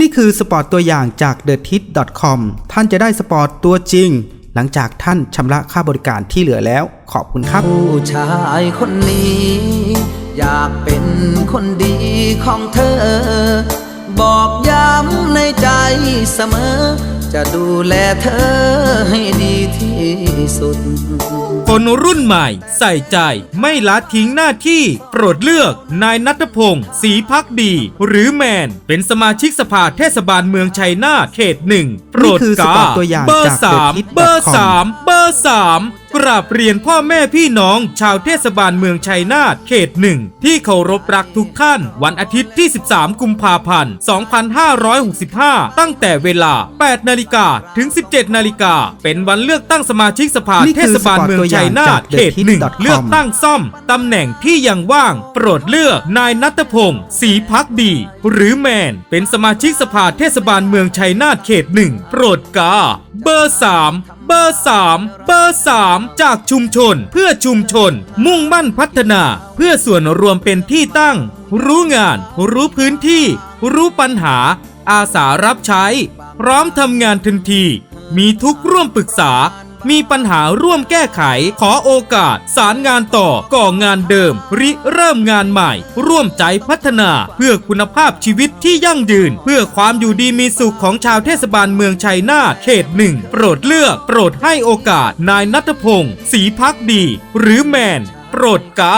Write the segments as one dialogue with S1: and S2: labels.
S1: นี่คือสปอร์ตตัวอย่างจาก t h e t i t c o m ท่านจะได้สปอร์ตตัวจริง หลังจากท่านชำระค่าบริการที่เหลือแล้ว ขอบคุณครับ
S2: ผู้ชายคนนี้ อยากเป็นคนดีของเธอ บอกย้ำในใจเสมอ จะดูแลเธอให้ดีที่สุด
S3: คนรุ่นใหม่ใส่ใจไม่ละทิ้งหน้าที่ โปรดเลือกนายนัทพงศ์ศรีพักดี หรือแมน เป็นสมาชิกสภาเทศบาลเมืองชัยนาทเขตหนึ่งโปรด
S1: นี่คือส
S3: กา
S1: ปอร์ตตัวอย่าง
S3: เบอร์
S1: จาก
S3: สาม
S1: TheTit.com
S3: เบอร์สามเบอร์สาม กราบเรียนพ่อแม่พี่น้อง ชาวเทศบาลเมืองชัยนาทเขตหนึ่งที่เคารพรักทุกท่าน วันอาทิตย์ที่ 13 กุมภาพันธ์ 2565 ตั้งแต่เวลา 8 นาฬิกาถึง 17 นาฬิกา เป็นวันเลือกตั้งสมาชิกสภา
S1: นี่
S3: เท
S1: คือ
S3: ศบาลเมืองชัยนาทเขตหนึ่ง
S1: SPOT ตัวอย่างจาก
S3: เลือกตั้งซ่อมตำแหน่งที่ยังว่าง โปรดเลือกนายนัทพงศ์ศรีพักดี หรือแมน เป็นสมาชิกสภาเทศบาลเมืองชัยนาทเขตหนึ่งโปรดกา เบอร์สาม เบอร์สามเบอร์สามจากชุมชน เพื่อชุมชน มุ่งมั่นพัฒนา เพื่อส่วนรวมเป็นที่ตั้ง รู้งาน รู้พื้นที่ รู้ปัญหา อาสารับใช้ พร้อมทำงานทันที มีทุกร่วมปรึกษา มีปัญหาร่วมแก้ไข ขอโอกาส สารงานต่อ ก่องานเดิม ริเริ่มงานใหม่ ร่วมใจพัฒนา เพื่อคุณภาพชีวิตที่ยั่งยืน เพื่อความอยู่ดีมีสุขของชาวเทศบาลเมืองชัยนาทเขตหนึ่งโปรดเลือก โปรดให้โอกาส นายนัทพงศ์ศรีพักดี หรือแมน โปรดกา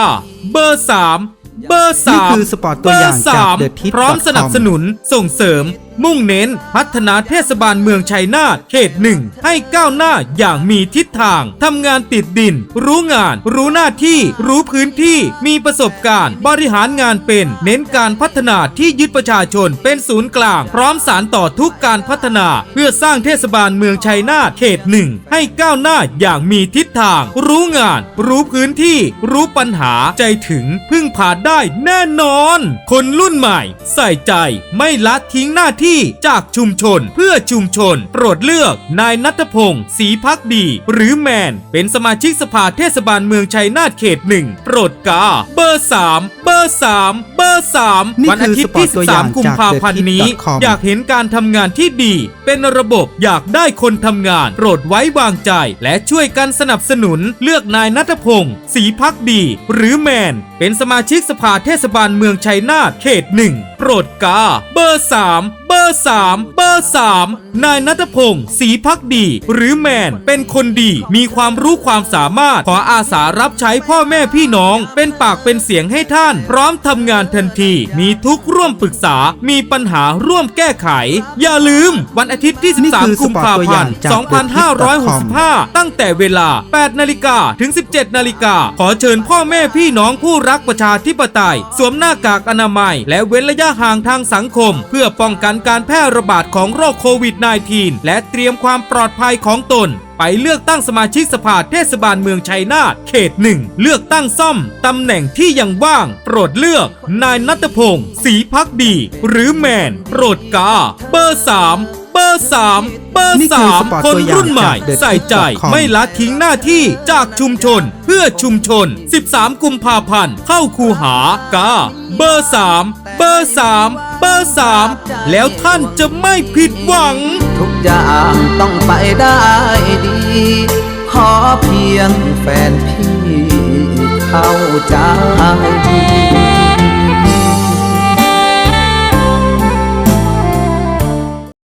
S3: เบอร์สาม เบอร์สาม
S1: นี่คือสปอร์ตตัวอย่าง
S3: เบร์ส
S1: จาก
S3: ม
S1: TheTit.com
S3: พร้อมสนับสนุนส่งเสริม มุ่งเน้น พัฒนาเทศบาลเมืองชัยนาทเขตหนึ่งให้ก้าวหน้าอย่างมีทิศทางทำงานติดดิน รู้งาน รู้หน้าที่ รู้พื้นที่ มีประสบการณ์ บริหารงานเป็น เน้นการพัฒนาที่ยึดประชาชนเป็นศูนย์กลาง พร้อมสารต่อทุกการพัฒนา เพื่อสร้างเทศบาลเมืองชัยนาทเขตหนึ่งให้ก้าวหน้าอย่างมีทิศทาง รู้งาน รู้พื้นที่ รู้ปัญหาใจถึงพึ่ง ขาได้แน่นอน คนรุ่นใหม่ ใส่ใจไม่ละทิ้งหน้าที่จากชุมชนเพื่อชุมชน โปรดเลือกนายนัทพงศ์ศรีพักดี หรือแมน เป็นสมาชิกสภาเทศบาลเมืองชัยนาทเขตหนึ่งโปรดกา เบอร์สามเบอร์สาม ร์สาม
S1: นี่
S3: วันอาทิตย์ที่
S1: คือสปอร์ตตัวอย่าง
S3: 13 กุมภาพันธ์นี้
S1: จาก TheTit.com
S3: อยากเห็นการทำงานที่ดี เป็นระบบอยากได้คนทำงาน โปรดไว้วางใจ และช่วยกันสนับสนุนเลือกนายนัทพงศ์ศรีพักดี หรือแมน เป็นสมาชิกสภาเทศบาลเมืองชัยนาทเขตหนึ่งโปรดกา เบอร์สามเบ อร์สามเบอร์สามนายนัทพงศ์ศรีพักดี หรือแมน เป็นคนดี มีความรู้ความสามารถ ขออาสารับใช้พ่อแม่พี่น้อง เป็นปากเป็นเสียงให้ท่าน พร้อมทำงานทันที มีทุกข์ร่วมปรึกษา มีปัญหาร่วมแก้ไข อย่าลืม วันอาทิตย์ที่
S1: นี่คือ
S3: 13 กุมภา
S1: สปอร์ตตัวอ
S3: พั
S1: ย่านง
S3: ธ์
S1: จาก
S3: 2565 ตั้งแต่เวลา 8 นาฬิกาถึง 17 นาฬิกา ขอเชิญพ่อแม่พี่น้องผู้รักประชาธิปไตย สวมหน้ากากอนามัย และเว้นระยะห่างทางสังคม เพื่อป้องกันการการแพร่ระบาดของโรคโควิด -19 และเตรียมความปลอดภัยของตน ไปเลือกตั้งสมาชิกสภาเทศบาลเมืองชัยนาทเขตหนึ่งเลือกตั้งซ่อม ตำแหน่งที่ยังว่าง โปรดเลือก นายนัทพงศ์ศรีพักดี หรือแมน โปรดกา เบอร์สาม บอร์สามเบอร์
S1: นี่คือ
S3: สาม
S1: สปอร์ต
S3: คน
S1: ตัวอย่าง
S3: รุ่นใหม่
S1: จาก TheTit.com
S3: ใส่ใจไม่ละทิ้งหน้าที่จากชุมชน เพื่อชุมชน 13 กุมภาพันธ์เข้าคูหากาเบอร์สามเบอร์สามเบอร์สามแล้วท่านจะไม่ผิดหวัง
S2: ทุกอย่างต้องไปได้ดี ขอเพียงแฟนพี่เข้าใจ